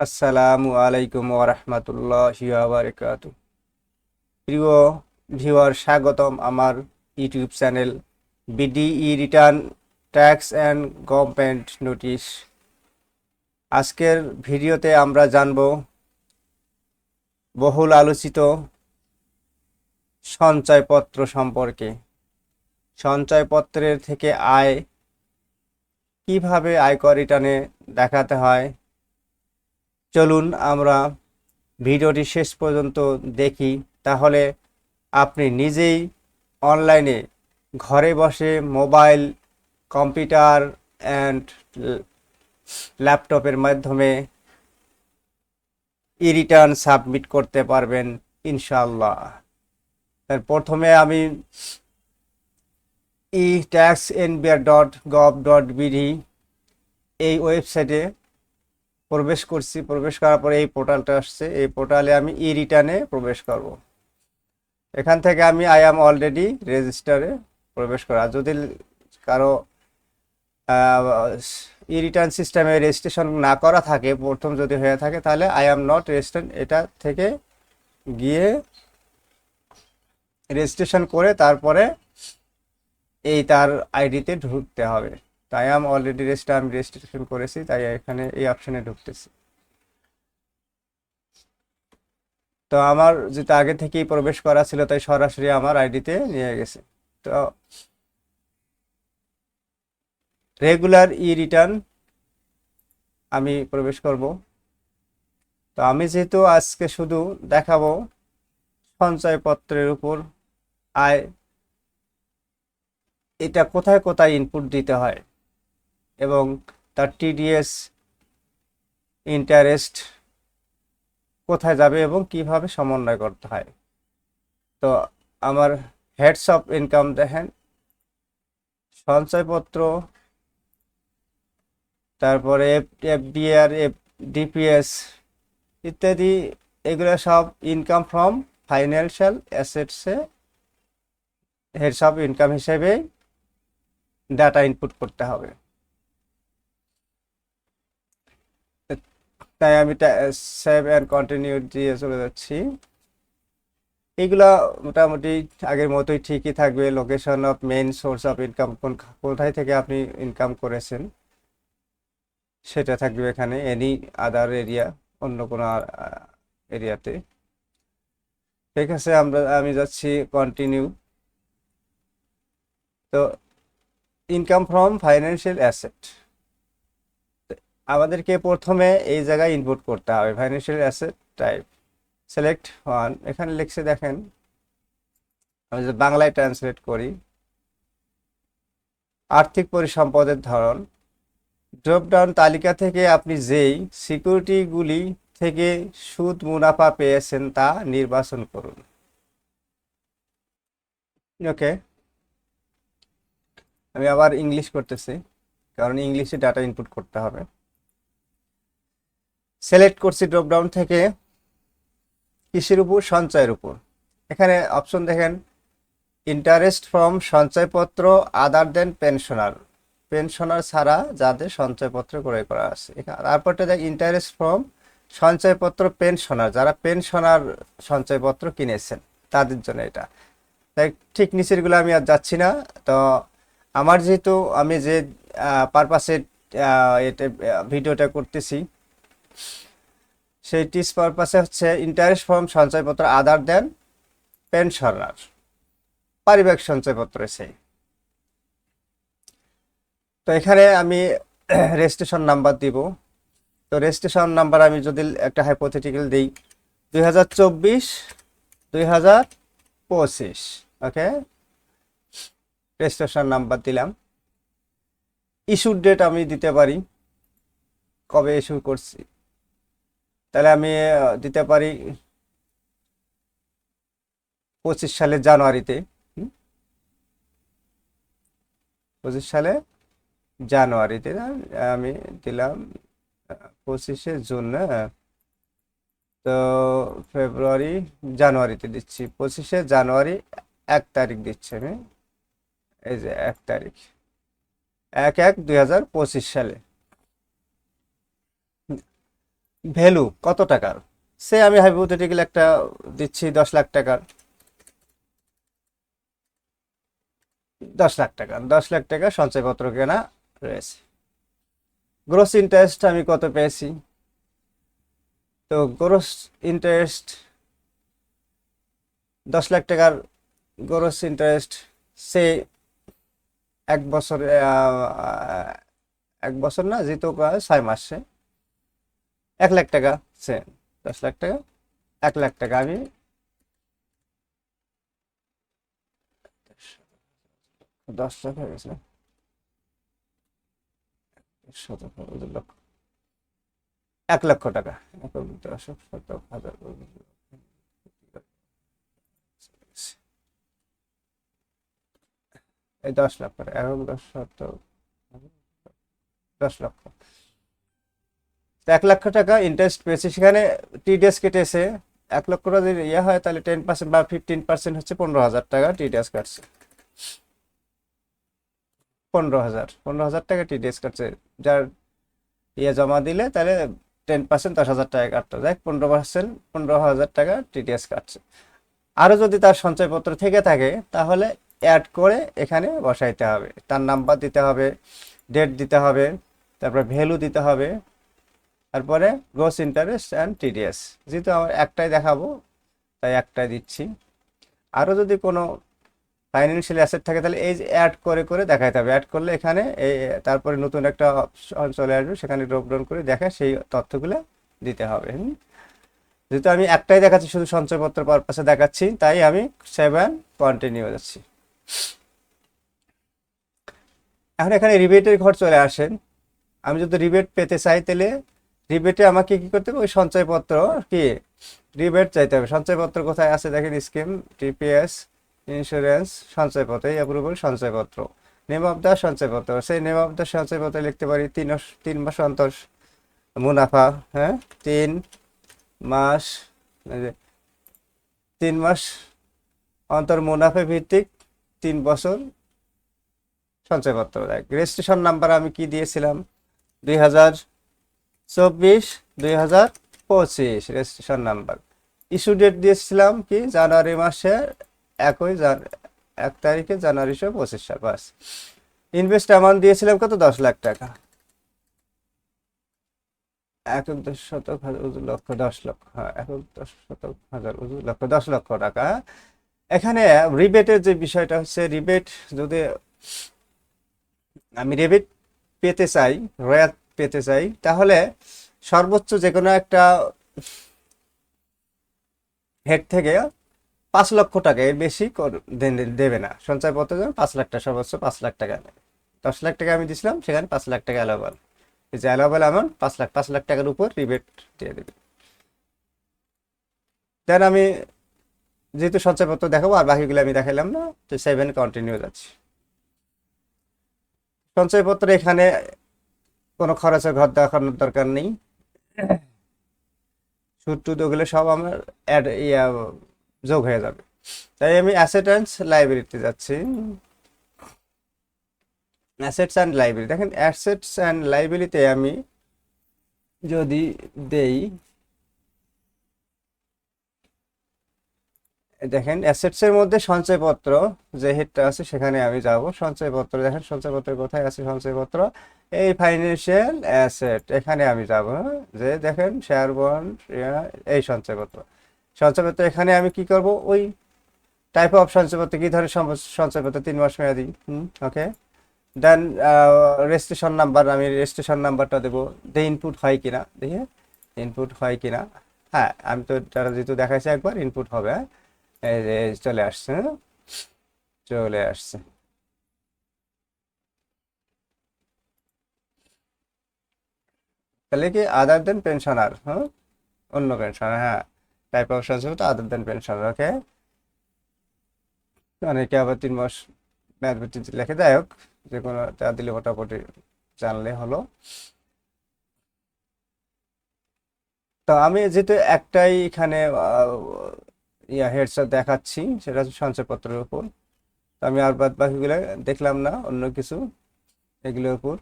আসসালামু আলাইকুম ওরহমতুল্লাহি বারকাত প্রিয় ভিউয়ার, স্বাগতম আমার YouTube channel BD e return tax and government notice. আজকের ভিডিওতে আমরা জানব বহুল আলোচিত সঞ্চয়পত্র সম্পর্কে। সঞ্চয়পত্রের থেকে আয় কীভাবে আয়কর রিটার্নে দেখাতে হয় চলুন আমরা ভিডিওটি শেষ পর্যন্ত দেখি। তাহলে আপনি নিজেই অনলাইনে ঘরে বসে মোবাইল, কম্পিউটার অ্যান্ড ল্যাপটপের মাধ্যমে ই রিটার্ন সাবমিট করতে পারবেন ইনশাল্লাহ প্রথমে আমি e tax NBR dot gov dot BD এই ওয়েবসাইটে প্রবেশ করছি, প্রবেশ করার পরে এই পোর্টালটা আসছে। এই পোর্টালে আমি ই রিটার্নে প্রবেশ করব। এখান থেকে আমি আই অ্যাম অলরেডি রেজিস্টারে প্রবেশ করা যদি কারও ই রিটার্ন সিস্টেমে রেজিস্ট্রেশন না করা থাকে, প্রথম যদি হয়ে থাকে, তাহলে আই অ্যাম নট রেজিস্টার্ড এটা থেকে গিয়ে রেজিস্ট্রেশন করে তারপরে এই তার আইডিতে ঢুকতে হবে। তাই আমি অলরেডি রেজিস্টার আমি রেজিস্ট্রেশন করেছি, তাই এখানে এই অপশনে ঢুকতেছি। তো আমার যেটা আগে থেকেই প্রবেশ করা ছিল, তাই সরাসরি আমার আইডিতে নিয়ে গেছে। তো রেগুলার ই রিটার্ন আমি প্রবেশ করব। তো আমি যেহেতু আজকে শুধু দেখাবো সঞ্চয়পত্রের উপর, আয়, এটা কোথায় কোথায় ইনপুট দিতে হয়? এবং তার টিডিএস ইন্টারেস্ট কোথায় যাবে এবং কীভাবে সমন্বয় করতে হয়। তো আমার হেডস অফ ইনকাম দেখেন, সঞ্চয়পত্র, তারপরে এফডিআর এফ ডিপিএস ইত্যাদি, এগুলো সব ইনকাম ফ্রম ফাইন্যান্সিয়াল অ্যাসেটসে হেডস অফ ইনকাম হিসেবে ডাটা ইনপুট করতে হবে। তাই আমি সেভ অ্যান্ড কন্টিনিউ দিয়ে চলে যাচ্ছি। এগুলা মোটামুটি আগের মতোই ঠিকই থাকবে। Location of main source of income কোন কোথায় থেকে আপনি ইনকাম করেছেন, সেটা থাকবে এখানে। এনি আদার এরিয়া অন্য কোনো এরিয়াতে ঠিক আছে, আমরা, আমি যাচ্ছি কন্টিনিউ তো ইনকাম ফ্রম ফাইন্যান্সিয়াল অ্যাসেট আমাদেরকে প্রথমে এই জায়গায় ইনপুট করতে হবে। Financial asset type select one এখানে লিখছে, দেখেন, আমি যদি বাংলায় ট্রান্সলেট করি। আর্থিক পরিসম্পদের ধরন। ড্রপডাউন তালিকা থেকে আপনি যেই সিকিউরিটিগুলি থেকে সুদ মুনাফা পেয়েছেন তা নির্বাচন করুন। ওকে আমি আবার ইংলিশ করতেছি, কারণ ইংলিশে ডাটা ইনপুট করতে হবে। সিলেক্ট করছি ড্রপডাউন থেকে কৃষির উপর? সঞ্চয়ের উপর। এখানে অপশন দেখেন ইন্টারেস্ট ফ্রম সঞ্চয়পত্র আদার দেন পেনশনার পেনশনার ছাড়া যাদের সঞ্চয়পত্র ক্রয় করা আছে। তারপরটা দেখ ইন্টারেস্ট ফ্রম সঞ্চয়পত্র পেনশনার যারা পেনশনার সঞ্চয়পত্র কিনেছেন, তাদের জন্য এটা। তাই ঠিক নিচেরগুলো আমি আর যাচ্ছি না। তো আমার যেহেতু আমি যে পারপাসে এটা ভিডিওটা করতেছি সেই টিস পারপাসে হচ্ছে ইন্টারেস্ট ফর্ম সঞ্চয়পত্র আদার দেন পেনশনার পারিবারিক সঞ্চয়পত্র সেই। তো এখানে আমি রেজিস্ট্রেশন নাম্বার দিব। তো রেজিস্ট্রেশন নাম্বার আমি যদি একটা হাইপোথেটিক্যাল দিই, দুই হাজার চব্বিশ, দুই হাজার পঁচিশ ওকে রেজিস্ট্রেশন নাম্বার দিলাম। ইস্যুর ডেট আমি দিতে পারি। কবে ইস্যু করছি? তাহলে আমি দিতে পারি পঁচিশ সালের জানুয়ারিতে পঁচিশ সালে জানুয়ারিতে আমি দিলাম পঁচিশে জুন তো ফেব্রুয়ারি, জানুয়ারিতে দিচ্ছি। পঁচিশে জানুয়ারি, এক তারিখ দিচ্ছি আমি। এই যে এক তারিখ। এক এক দুই সালে। ভ্যালু কত টাকার? সে আমি হাইপোথেটিক্যাল একটা দিচ্ছি দশ লাখ টাকার। দশ লাখ টাকা দশ লাখ টাকা সঞ্চয়পত্র কেনা রয়েছে। গ্রোস ইন্টারেস্ট আমি কত পেয়েছি? তো গ্রোস ইন্টারেস্ট দশ লাখ টাকার গ্রোস ইন্টারেস্ট সে এক বছর এক বছর না, যেহেতু ছয় মাসে। এক লাখ টাকা সে দশ লাখ টাকা, এক লাখ টাকা। আমি দশ লাখ হয়ে গেছে। লক্ষ। এক লক্ষ টাকা। এই দশ লক্ষ টাকা। দশ দশ লক্ষ। তো এক লক্ষ টাকা ইন্টারেস্ট পেয়েছে। সেখানে টিডিএস কেটেছে। এক লক্ষ টাকা যদি ইয়ে হয়, তাহলে টেন পার্সেন্ট বা ফিফটিন পার্সেন্ট হচ্ছে পনেরো হাজার টাকা টিডিএস কাটছে। পনেরো হাজার পনেরো হাজার টাকা টিডিএস কাটছে। যার ইয়ে জমা দিলে তাহলে টেন পার্সেন্ট দশ হাজার টাকা কাটতো। দেখ পনেরো পার্সেন্ট পনেরো হাজার টাকা টিডিএস কাটছে। আরও যদি তার সঞ্চয়পত্র থেকে থাকে, তাহলে অ্যাড করে এখানে বসাইতে হবে। তার নাম্বার দিতে হবে ডেট দিতে হবে, তারপর ভ্যালু দিতে হবে। তারপরে গ্রোস ইন্টারেস্ট অ্যান্ড টিডিএস যেহেতু আমার একটাই দেখাবো, তাই একটাই দিচ্ছি। আরও যদি কোনো ফাইন্যান্সিয়াল অ্যাসেট থাকে, তাহলে এই যে অ্যাড করে করে দেখাইতে হবে। অ্যাড করলে এখানে এই, তারপরে নতুন একটা অপশন চলে আসবে, সেখানে ড্রপ ডাউন করে দেখে সেই তথ্যগুলো দিতে হবে। যেহেতু আমি একটাই দেখাচ্ছি, শুধু সঞ্চয়পত্র পারপাসে দেখাচ্ছি, তাই আমি সেভেন কন্টিনিউ যাচ্ছি। এখন এখানে রিবেটের ঘর চলে আসেন। আমি যদি রিবেট পেতে চাই, তাহলে রিবেটে আমাকে কি করতে হবে? ওই সঞ্চয়পত্র কি? রিবেট চাইতে হবে। সঞ্চয়পত্র কোথায় আছে? দেখেন স্কিম টিপিএস ইন্স্যুরেন্স সঞ্চয়পত্র, এই অ্যাপ্রুভাল সঞ্চয়পত্র। নেম অফ দ্য সঞ্চয়পত্র। সেই নেম অফ দ্য সঞ্চয়পত্র লিখতে পারি তিন তিন মাস অন্তর মুনাফা হ্যাঁ? তিন মাস তিন মাস অন্তর মুনাফা ভিত্তিক তিন বছর সঞ্চয়পত্র। দেখ রেজিস্ট্রেশন নাম্বার আমি কি দিয়েছিলাম? দুই হাজার চব্বিশ দুই হাজার পঁচিশ, রেজিস্ট্রেশন নাম্বার। ইস্যু ডেট দিয়েছিলাম কি? জানুয়ারি মাসের একই এক তারিখে জানুয়ারি জানুয়ারিশো পঁচিশ সাল, বাস। ইনভেস্ট অ্যামাউন্ট দিয়েছিলাম কত? দশ লাখ টাকা। শতক হাজার লক্ষ, দশ লক্ষ হ্যাঁ দশ শতক হাজার লক্ষ, দশ লক্ষ টাকা। এখানে রিবেটের যে বিষয়টা হচ্ছে, রিবেট যদি আমি রিবেট পেতে চাই রয়াত পেতে চাই। তাহলে সর্বোচ্চ যে কোনো একটা হেড থেকে পাঁচ লক্ষ টাকা এর বেশি দেবে না। সঞ্চয়পত্র যেমন পাঁচ লাখ টাকা, সর্বোচ্চ পাঁচ লাখ টাকা দশ লাখ টাকা আমি দিছিলাম, সেখানে পাঁচ লাখ টাকা অ্যালাবেল এই যে অ্যালাবেল অ্যামাউন্ট পাঁচ লাখ পাঁচ লাখ টাকার উপর রিবেট দিয়ে দেবে। দেন আমি যেহেতু সঞ্চয়পত্র দেখাবো, আর বাকিগুলো আমি দেখালাম না, তো সেভেন কন্টিনিউ যাচ্ছি। সঞ্চয়পত্র এখানে কোনো খরচের ঘর দেখানোর দরকার নেই। সুদ টুদ ওগুলো সব আমার অ্যাড ইয়া যোগ হয়ে যাবে। তাই আমি অ্যাসেট অ্যান্ড লাইব্রেরিতে যাচ্ছি। অ্যাসেটস অ্যান্ড লাইব্রেরি দেখেন অ্যাসেটস অ্যান্ড লাইব্রেরিতে আমি যদি দেই দেখেন অ্যাসেটসের মধ্যে সঞ্চয়পত্র যে হেডটা আছে সেখানে আমি যাব। সঞ্চয়পত্র দেখেন সঞ্চয়পত্র কোথায় আছে সঞ্চয়পত্র? এই ফাইন্যান্সিয়াল অ্যাসেট এখানে আমি যাব? যে দেখেন শেয়ার বন্ড এই সঞ্চয়পত্র। সঞ্চয়পত্র এখানে আমি কি করব? ওই টাইপ অফ সঞ্চয়পত্র, কি ধরনের সঞ্চয়পত্র? তিন মাস মেয়াদি ওকে দেন রেজিস্ট্রেশন নাম্বার আমি রেজিস্ট্রেশন নাম্বারটা দেবো। দে ইনপুট হয় কিনা? দেখি ইনপুট হয় কিনা? হ্যাঁ আমি তো যেহেতু দেখাইছি একবার ইনপুট হবে হ্যাঁ। এই চলে আসছে হ্যাঁ? চলে আসছে। তাহলে কি আদার দেন পেনশনার হ্যাঁ? অন্য পেনশনার হ্যাঁ। টাইপ অফ সঞ্চয় আদার দেন পেনশনার ওকে অনেকে আবার তিন মাস মেয়াদ ভিত্তিতে লেখে, যাই হোক, যে কোনো তা দিলে মোটামুটি জানলে হলো। তো আমি যেহেতু একটাই এখানে ইয়া হেডসেট দেখাচ্ছি, সেটা হচ্ছে সঞ্চয়পত্রের উপর। আমি আর বাদ বাকিগুলো দেখলাম না, অন্য কিছু, এগুলোর উপর।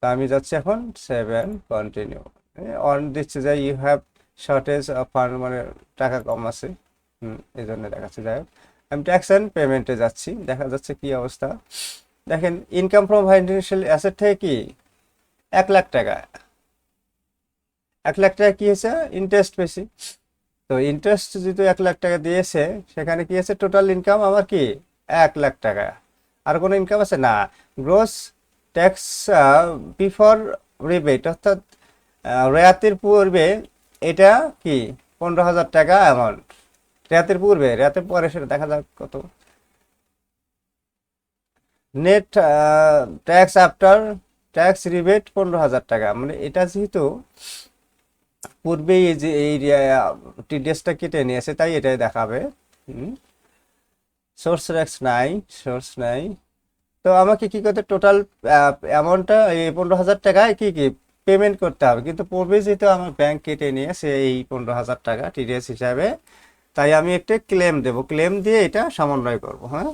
তা আমি যাচ্ছি এখন সেভেন কন্টিনিউ অন দিচ্ছে যে you have shortage of fund মানে টাকা কম আছে। হুম, এই জন্য দেখাচ্ছে। যাই হোক, আমি ট্যাক্স অ্যান্ড পেমেন্টে যাচ্ছি, দেখা যাচ্ছে কি অবস্থা। দেখেন ইনকাম ফ্রম ফাইন্যান্সিয়াল অ্যাসেট থেকে কি? এক লাখ টাকা। এক লাখ টাকা কি হয়েছে? ইন্টারেস্ট বেশি। তো ইন্টারেস্ট যেহেতু এক লাখ টাকা দিয়েছে, সেখানে কি আছে টোটাল ইনকাম আমার কি? এক লাখ টাকা। আর কোনো ইনকাম আছে? না। গ্রোস ট্যাক্স বিফোর রিবেট অর্থাৎ রেয়াতির পূর্বে এটা কি? পনেরো হাজার টাকা অ্যামাউন্ট রেয়াতের পূর্বে, রেয়াতের পরে সেটা দেখা যাক কত। Net tax after tax rebate পনেরো হাজার টাকা। মানে এটা যেহেতু পূর্বেই এই যে এই টিডিএসটা কেটে নিয়েছে, তাই এটাই দেখাবে। সোর্স ট্যাক্স নাই সোর্স নাই। তো আমাকে কি করতে টোটাল অ্যামাউন্টটা এই পনেরো হাজার টাকায় কি কি পেমেন্ট করতে হবে? কিন্তু পূর্বে যেহেতু আমার ব্যাংক কেটে নিয়েছে এই পনেরো হাজার টাকা টিডিএস হিসাবে, তাই আমি একটা ক্লেম দেব। ক্লেম দিয়ে এটা সমন্বয় করব হ্যাঁ?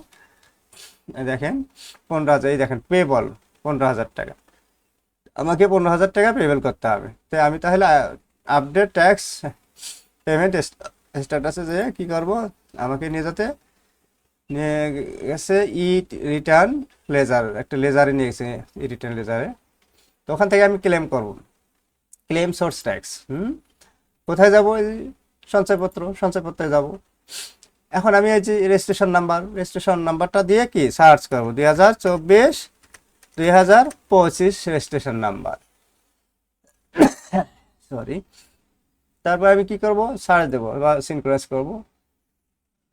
দেখেন, পনেরো হাজার, এই দেখেন পেবল পনেরো হাজার টাকা। আমাকে পনেরো হাজার টাকা পেমেন্ট করতে হবে। তাই আমি তাহলে আপডেট ট্যাক্স পেমেন্ট স্ট্যাটাসে যে কি করব? আমাকে নিয়ে যেতে, নিয়ে গেছে ই রিটার্ন লেজার একটা লেজারে নিয়ে গেছে ই রিটার্ন লেজারে তো ওখান থেকে আমি ক্লেম করব। Claim source tax hmm? কোথায় যাব? এই সঞ্চয়পত্র, সঞ্চয়পত্রে যাব। এখন আমি এই যে রেজিস্ট্রেশন নাম্বার রেজিস্ট্রেশন নাম্বারটা দিয়ে কি সার্চ করব? দুই হাজার চব্বিশ, দুই হাজার পঁচিশ রেজিস্ট্রেশন নাম্বার সরি তারপর আমি কি করব? সার্চ দেবো বা সিনক্রাইজ করব।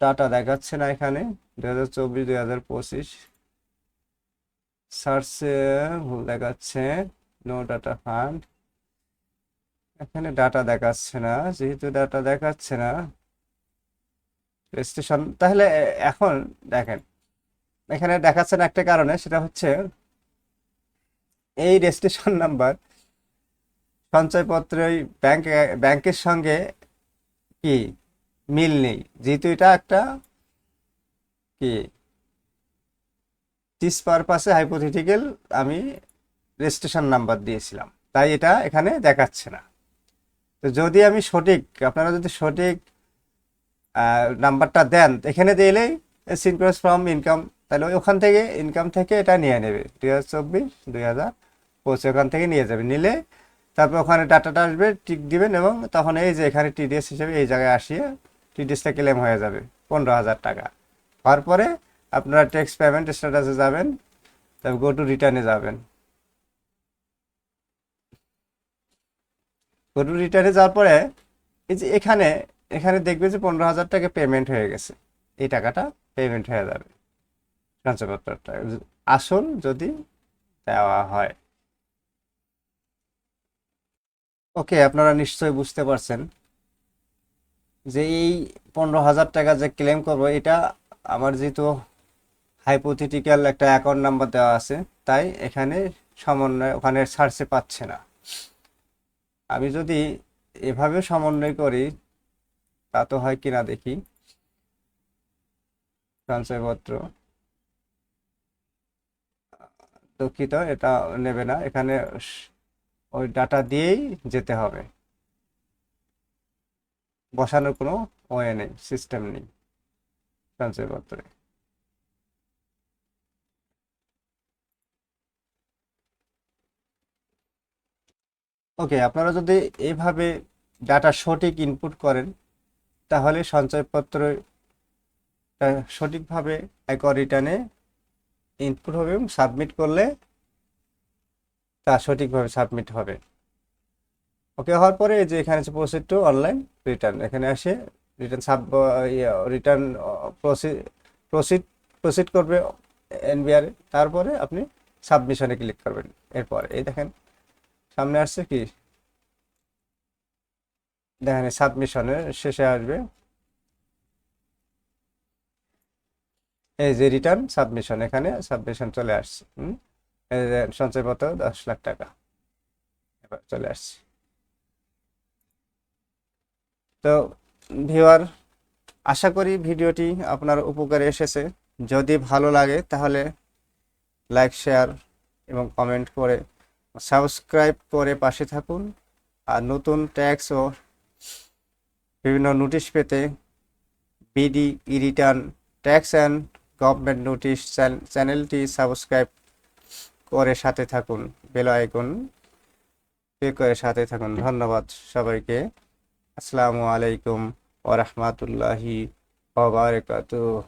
ডাটা দেখাচ্ছে না এখানে। দুই হাজার চব্বিশ, দুই হাজার পঁচিশ। সার্চে ভুল দেখাচ্ছে। নো ডাটা ফান্ড এখানে ডাটা দেখাচ্ছে না। যেহেতু ডাটা দেখাচ্ছে না। রেজিস্ট্রেশন তাহলে এখন দেখেন। এখানে দেখাচ্ছে না একটা কারণে, সেটা হচ্ছে এই রেজিস্ট্রেশন নাম্বার সঞ্চয়পত্র ব্যাংক ব্যাংকের সঙ্গে কি মিল নেই? যেহেতু এটা একটা কি টিস পারপাসে হাইপোথেটিক্যাল আমি রেজিস্ট্রেশন নাম্বার দিয়েছিলাম। তাই এটা এখানে দেখাচ্ছে না। তো যদি আমি সঠিক, আপনারা যদি সঠিক নাম্বারটা দেন, এখানে দিলেই সিনক্রোস ফ্রম ইনকাম তাহলে ওখান থেকে ইনকাম থেকে এটা নিয়ে নেবে। দুই হাজার চব্বিশ, দুই হাজার পঁচিশ, ওখান থেকে নিয়ে যাবে। নিলে তারপর ওখানে ডাটাটা আসবে, টিক দিবেন এবং তখন এই যে এখানে টিডিএস হিসেবে এই জায়গায় আসিয়ে টিডিএসটা ক্লেম হয়ে যাবে, পনেরো হাজার টাকা। হওয়ার পরে আপনারা ট্যাক্স পেমেন্ট স্ট্যাটাসে যাবেন, তারপর গো টু রিটার্নে যাবেন। গো টু রিটার্নে যাওয়ার পরে এই যে এখানে এখানে দেখবে যে পনেরো হাজার টাকা পেমেন্ট হয়ে গেছে। এই টাকাটা পেমেন্ট হয়ে যাবে। সঞ্চয়পত্রটা আসল যদি দেওয়া হয়। ওকে, আপনারা নিশ্চয়ই বুঝতে পারছেন যে এই পনেরো হাজার টাকা যে ক্লেম করব, এটা আমার যেহেতু হাইপোথেটিক্যাল একটা অ্যাকাউন্ট নাম্বার দেওয়া আছে, তাই এখানে সমন্বয়, ওখানে সার্চে পাচ্ছে না। আমি যদি এভাবে সমন্বয় করি, তা তো হয় কিনা দেখি। সঞ্চয়পত্র। দুঃখিত, এটা নেবে না। এখানে ওই ডাটা দিয়েই যেতে হবে। বসানোর কোনো ওয়ে নেই সিস্টেম নেই সঞ্চয়পত্রে ওকে আপনারা যদি এইভাবে ডাটা সঠিক ইনপুট করেন, তাহলে সঞ্চয়পত্র সঠিকভাবে একর রিটার্নে ইনপুট হবে এবং সাবমিট করলে তা সঠিকভাবে সাবমিট হবে। ওকে হওয়ার পরে যে এখানে আছে প্রসিড টু অনলাইন রিটার্ন এখানে আসে return sub return proceed proceed করবে এনবিআর তারপরে আপনি সাবমিশনে ক্লিক করবেন। এরপর এই দেখেন, সামনে আসছে কি? দেখেন সাবমিশনের শেষে আসবে। এই যে রিটার্ন সাবমিশন এখানে সাবমিশন চলে আসছে। সঞ্চয়পত্র দশ লাখ টাকা। এবার চলে আসছে। তো ভিউয়ার, আশা করি ভিডিওটি আপনার উপকারে এসেছে। যদি ভালো লাগে তাহলে লাইক, শেয়ার এবং কমেন্ট করে সাবস্ক্রাইব করে পাশে থাকুন। আর নতুন ট্যাক্স ও বিভিন্ন নোটিশ পেতে BD e return tax and government notice চ্যানেলটি সাবস্ক্রাইব করে সাথে থাকুন, বেল আইকন ক্লিক করে সাথে থাকুন। ধন্যবাদ সবাইকে। আসসালামু আলাইকুম ওরহমতুল্লাহি ওবারাকাতুহ